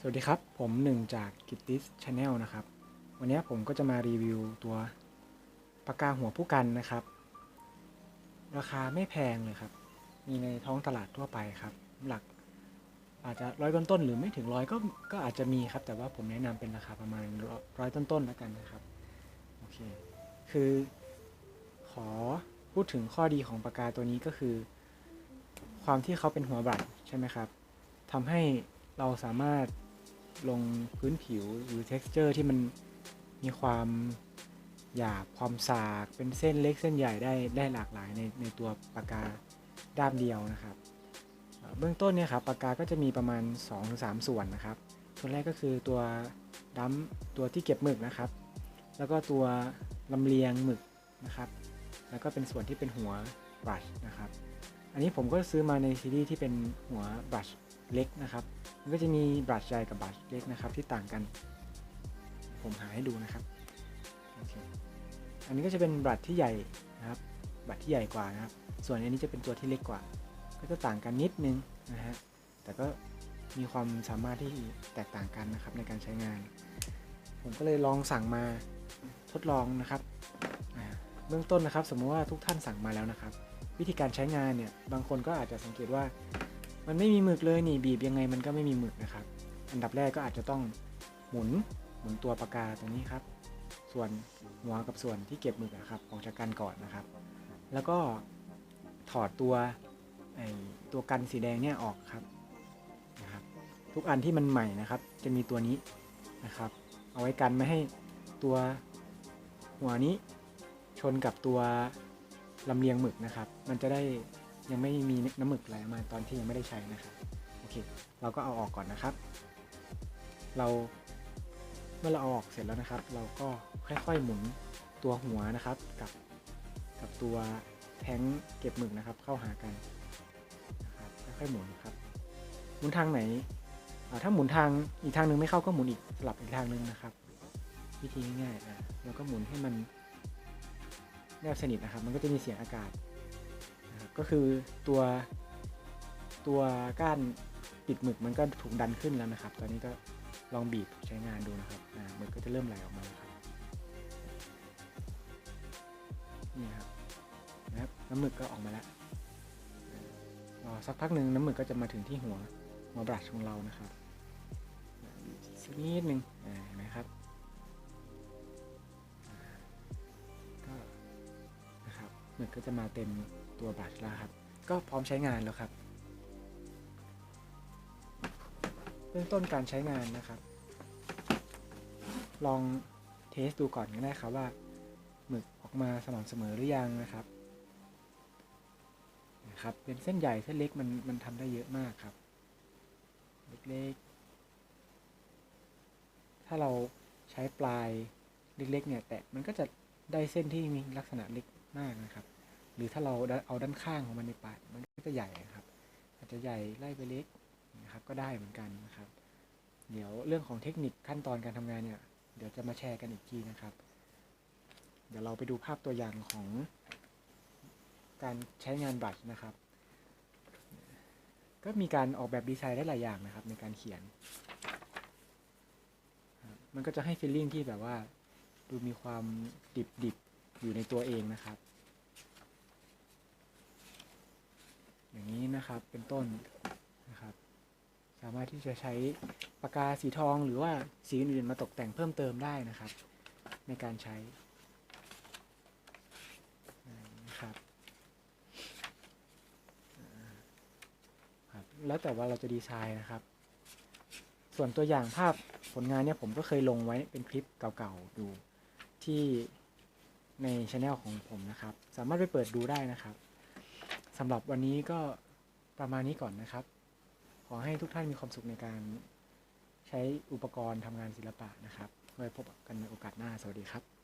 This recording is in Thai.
สวัสดีครับ ผมหนึ่งจากกิตติสชาแนลนะครับ วันนี้ผมก็จะมารีวิวตัวปากกาหัวผู้กันนะครับ ราคาไม่แพงเลยครับ มีในท้องตลาดทั่วไปครับ หลักอาจจะร้อยต้นๆหรือไม่ถึงร้อยก็ก็อาจจะมีครับ แต่ว่าผมแนะนำเป็นราคาประมาณร้อยต้นๆแล้วกันนะครับโอเคคือขอพูดถึงข้อดีของปากกาตัวนี้ก็คือ ความที่เขาเป็นหัวบัตรใช่ไหมครับทำให้เราสามารถ ลงพื้นผิวหรือ texture ที่มันมีความหยาบความสากเป็นเส้นเล็กเส้นใหญ่ได้ได้หลากหลายในในตัวปากกาด้ามเดียวนะครับเอ่อเบื้องต้นเนี่ยครับปากกาก็จะมีประมาณ 2-3 ส่วนนะครับ ส่วนแรกก็คือตัวดัมตัวที่เก็บหมึกนะครับ แล้วก็ตัวลำเลียงหมึกนะครับ แล้วก็เป็นส่วนที่เป็นหัวบรัชนะครับ อันนี้ผมก็ซื้อมาในซีรีส์ที่เป็นหัวบรัช เล็กนะครับ มันก็จะมีบรัชใหญ่กับบรัชเล็กนะครับที่ต่างกัน ผมหาให้ดูนะครับโอเคอันนี้ก็จะเป็นบรัชที่ใหญ่นะครับบรัชที่ใหญ่กว่านะครับ ส่วนอันนี้จะเป็นตัวที่เล็กกว่า ก็จะต่างกันนิดนึงนะฮะ แต่ก็มีความสามารถที่แตกต่างกันนะครับในการใช้งาน ผมก็เลยลองสั่งมาทดลองนะครับ เบื้องต้นนะครับ สมมติว่าทุกท่านสั่งมาแล้วนะครับ วิธีการใช้งานเนี่ย บางคนก็อาจจะสังเกตว่า มันไม่มีหมึกเลยนี่บีบยังไงมันก็ไม่มีหมึกนะครับ อันดับแรกก็อาจจะต้องหมุนหมุนตัวปากกาตรงนี้ครับ ส่วนหัวกับส่วนที่เก็บหมึกนะครับออกจากกันก่อนนะครับ แล้วก็ถอดตัวไอตัวกันสีแดงเนี่ยออกครับนะครับ ทุกอันที่มันใหม่นะครับ จะมีตัวนี้นะครับ เอาไว้กันไม่ให้ตัวหัวนี้ชนกับตัวลำเลียงหมึกนะครับ มันจะได้ ยังไม่มีน้ำหมึกไหลออกมาตอนที่ยังไม่ได้ใช้นะครับโอเค เราก็เอาออกก่อนนะครับ เราเมื่อเราเอาออกเสร็จแล้วนะครับ เราก็ค่อยๆหมุนตัวหัวนะครับกับกับตัวแท้งเก็บหมึกนะครับ เข้าหากันนะครับค่อยๆหมุนครับหมุนทางไหนถ้าหมุนทางอีกทางหนึ่งไม่เข้าก็หมุนอีกสลับอีกทางหนึ่งนะครับ วิธีง่ายๆอะเราก็หมุนให้มันแนบสนิทนะครับ มันก็จะมีเสียงอากาศ ก็คือตัวตัวก้านปิดหมึกมันก็ถูกดันขึ้นแล้วนะครับ ตอนนี้ก็ลองบีบใช้งานดูนะครับหมึกก็จะเริ่มไหลออกมาแล้วครับนี่ครับนะครับน้ำหมึกก็ออกมาแล้วรอสักพักหนึ่งน้ำหมึกก็จะมาถึงที่หัวหัวบรัชของเรานะครับสักนิดหนึ่งเห็นไหมครับก็นะครับหมึกก็จะมาเต็ม ตัวบรัชแล้วครับ ก็พร้อมใช้งานแล้วครับเบื้องต้นการใช้งานนะครับ ลองเทสดูก่อนก็ได้ครับว่าหมึกออกมาสม่ำเสมอหรือยังนะครับนะครับ เป็นเส้นใหญ่เส้นเล็กมันมันทำได้เยอะมากครับ เล็กๆ ถ้าเราใช้ปลายเล็กๆเนี่ย แตะมันก็จะได้เส้นที่มีลักษณะเล็กมากนะครับ หรือถ้าเราเอาด้านข้างของมันในปายมันก็จะใหญ่ครับ อาจจะใหญ่ไล่ไปเล็กนะครับก็ได้เหมือนกันนะครับ เดี๋ยวเรื่องของเทคนิคขั้นตอนการทำงานเนี่ย เดี๋ยวจะมาแชร์กันอีกทีนะครับ เดี๋ยวเราไปดูภาพตัวอย่างของการใช้งานบัตรนะครับ ก็มีการออกแบบดีไซน์ได้หลายอย่างนะครับ ในการเขียน มันก็จะให้ฟีลลิ่งที่แบบว่า ดูมีความดิบดิบๆอยู่ในตัวเองนะครับ อย่างนี้นะครับ เป็นต้นนะครับ สามารถที่จะใช้ปากกาสีทองหรือว่าสีอื่นๆมาตกแต่งเพิ่มเติมได้นะครับ ในการใช้นะครับครับ แล้วแต่ว่าเราจะดีไซน์นะครับ ส่วนตัวอย่างภาพผลงานเนี่ยผมก็เคยลงไว้เป็นคลิปเก่าๆดูที่ในช anel ของผมนะครับ สามารถไปเปิดดูได้นะครับ สำหรับวันนี้ก็ประมาณนี้ก่อนนะครับ ขอให้ทุกท่านมีความสุขในการใช้อุปกรณ์ทำงานศิลปะนะครับไว้พบกันในโอกาสหน้า สวัสดีครับ